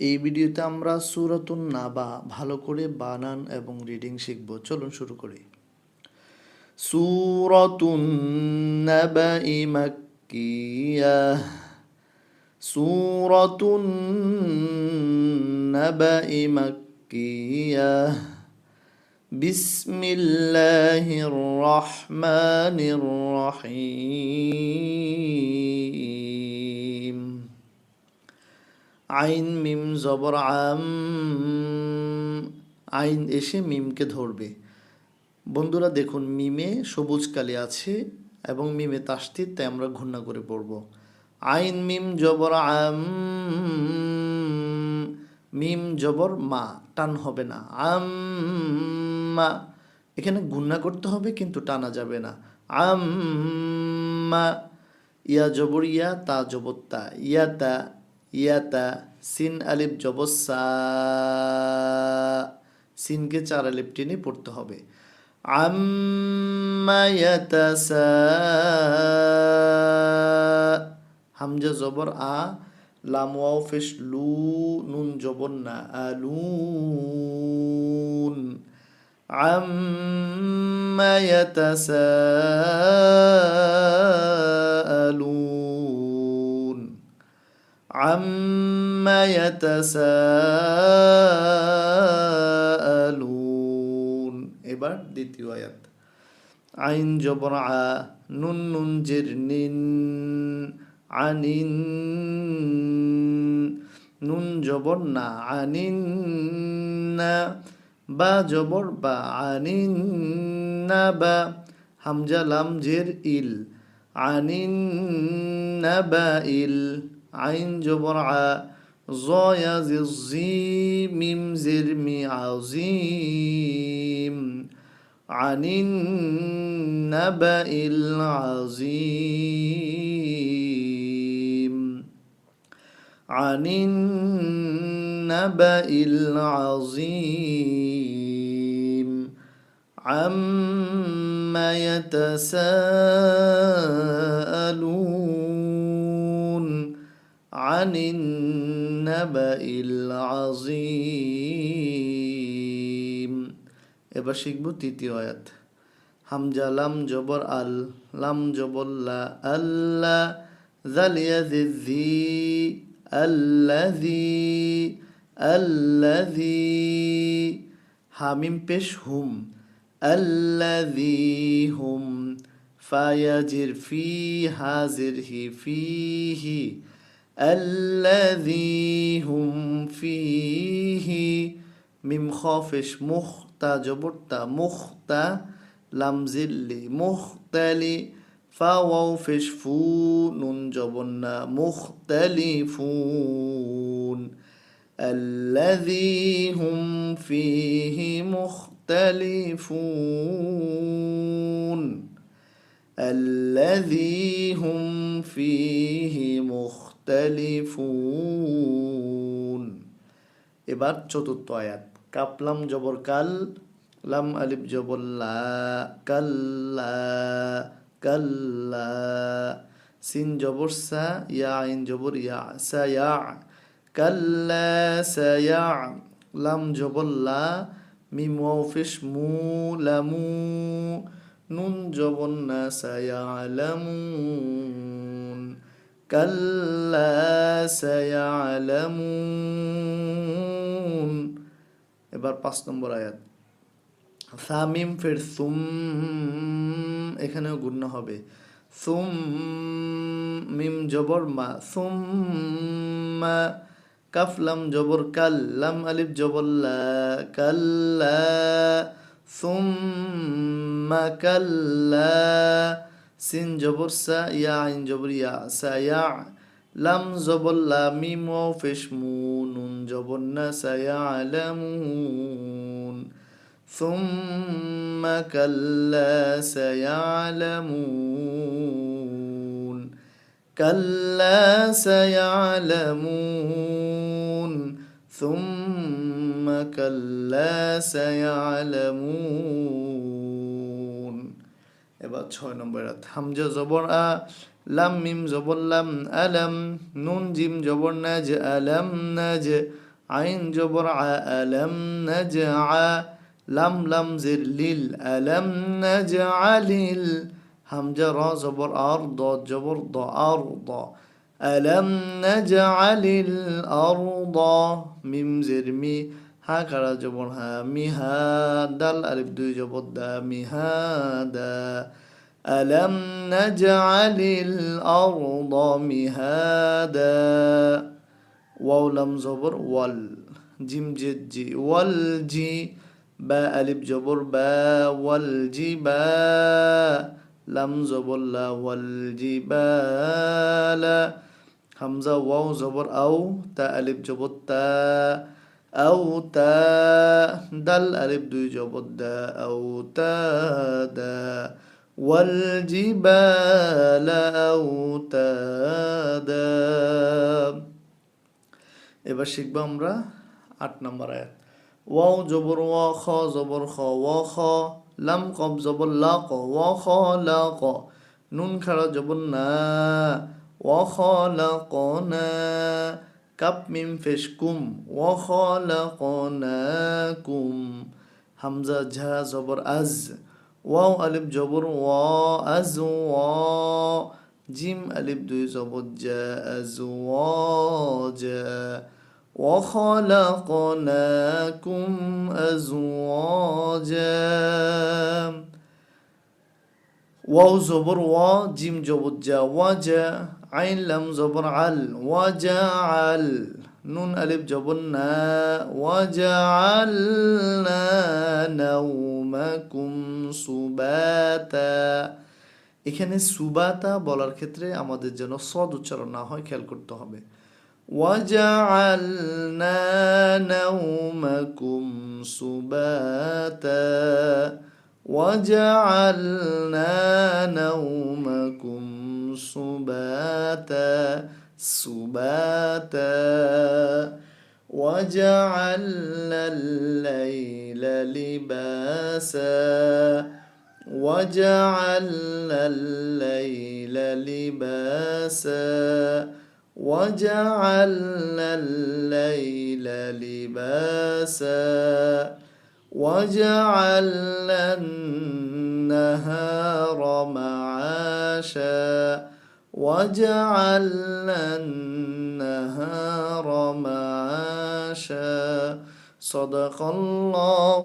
এই ভিডিওতে আমরা সুরাতুন নাবা ভালো করে বানান এবং রিডিং শিখব চলুন শুরু করি সুরাতুন নাবাই মাক্কিয়া সুরাতুন নাবাই মাক্কিয়া بسم الله الرحمن الرحيم আইন মিম জবর আম আইন এসে মিমকে ধরবে। বন্ধুরা দেখুন, মিমে সবুজ কালি আছে এবং মিমে তাস্তির তাই আমরা ঘূর্ণা করে পড়ব। আইন মিম জবর আম মিম জবর মা, টান হবে না। আম মা। এখানে গুন্না করতে হবে, কিন্তু টানা যাবে না। আম মা। ইয়া জবর ইয়া, তা জবর তা। ইয়াতা ইয়াতা, সিন আলিফ জবসা, সিনকে চার আলিফ টেনে পড়তে হবে। হামজা জবর আ, লাম ওয়াও ফেশ লু, নুন জবর না আলুন আম্মা ইয়াতাসাআলুন عما يتساءلون এবার দ্বিতীয় আয়াত আইন জবর আ নুন নুন জের নিন আনিন নুন জবর না আনিন না বা জবর বা আনিন না বা হামজা লাম জের ইল আনিন না বা ইল عين جبرعاء ظايا ذي الظيم زرمي عظيم عن النبأ العظيم. عن النبأ العظيم. عما يتساءلون. عن النبأ العظيم এবার শিখব তৃতীয় আয়াত হামজা লাম জবর আল লাম জবর লা আল্লাহ জালিয়া জি আল্লাজি আল্লাজি হামিম পেশ হুম আল্লাজি হুম ফায়াজির ফি হাজির হি ফিহি الذي هم فيه ميم خافش مختا جبرتا مختا لمزلي مختلي فواو فش فون نون جبنا مختلفون. الذي هم فيه مختلفون. الذي هم فيه مختلفون এবার চতুর্থ আয়াত। কাপলাম জবর, কাল। লাম, আলিফ, জবর কাল্লা কাল্লা সিন, জবর, সা, ইয়া, আইন, জবর, ইয়া, সা, ইয়া কাল্লা সা, ইয়া। লাম, জবর, লা, মিম মু লামু নুন, জবর, না, সা ইয়ালামুন কাল্লা সায়ালামুন এবার পাঁচ নম্বর আয়াত। সামিম ফের সুম, এখানেও গুণ্য হবে। সুম, মিম জবর মা, সুম মা কাফলাম জবর কাল্লাম আলিফ জবল্লা কাল্লা সুম্মা কাল্লা سين جبر سا يا عين جبر يا سا يا لم زبر لا ميم وفش مون جبرنا سيعلمون ثم كلا سيعلمون كلا سيعلمون ثم كلا سيعلمون এবার ছয় নম্বর হামজা জবর আ, লাম, মিম, জবর লাম, আলাম, নুন, জিম, জবর নাজ, আলাম, নাজ, আইন, জবর আ, আলাম, নাজ, আ, লাম লাম জির লিল, আলাম, নাজ আলিল হামজা র, জবর, আর, দ, জবর, দ, আর, দ। আলাম, নাজ আলিল আর, দ। মিম জির মি হা কারা জবর হা মিহা দাল আলিফ দুই জবর দা মিহাদা ألم نجعل الأرض مهادا واو لم زبر وال جيم جد جي والجي با ألف جبر با والجي با لم زبر لا والجبال হামজা ওয়াও জবর আও তা আলিফ জবর তা আও তা দাল আলিফ দুই জবর দা আও তা দা والجبال أوتادا এবার শিখবো আমরা আট নম্বর আয়াত ওয়াও জবর ওয়া খ জবর খ ওয়া খ লাম কব জবর লা ক ওয়া খ লা ক নুন খাড়া জবর না ওয়া খ লা ক না كب من فشكم وخلقناكم. حمزة جها زبر أز. واو ألب جبر وا أز. وا جيم ألب دوي زبر جا أزواجا وخلقناكم أزواجا. واو زبر وا جيم جبر جا وجا عين لم زبر عل وجعل নুন আলিফ জবর না ওয়াজআলনা নাওমাকুম সুবাতা এখানে সুবাতা বলার ক্ষেত্রে আমাদের যেন সদ উচ্চারণ না হয় খেয়াল করতে হবে وجعلنا نومكم سباتا وجعلنا نومكم سباتا سباتا. وجعلنا الليل لباسا. وجعلنا الليل لباسا. وجعلنا الليل لباسا. وجعلنا النهار معاشا وجعلنا النهار معاشا. صدق الله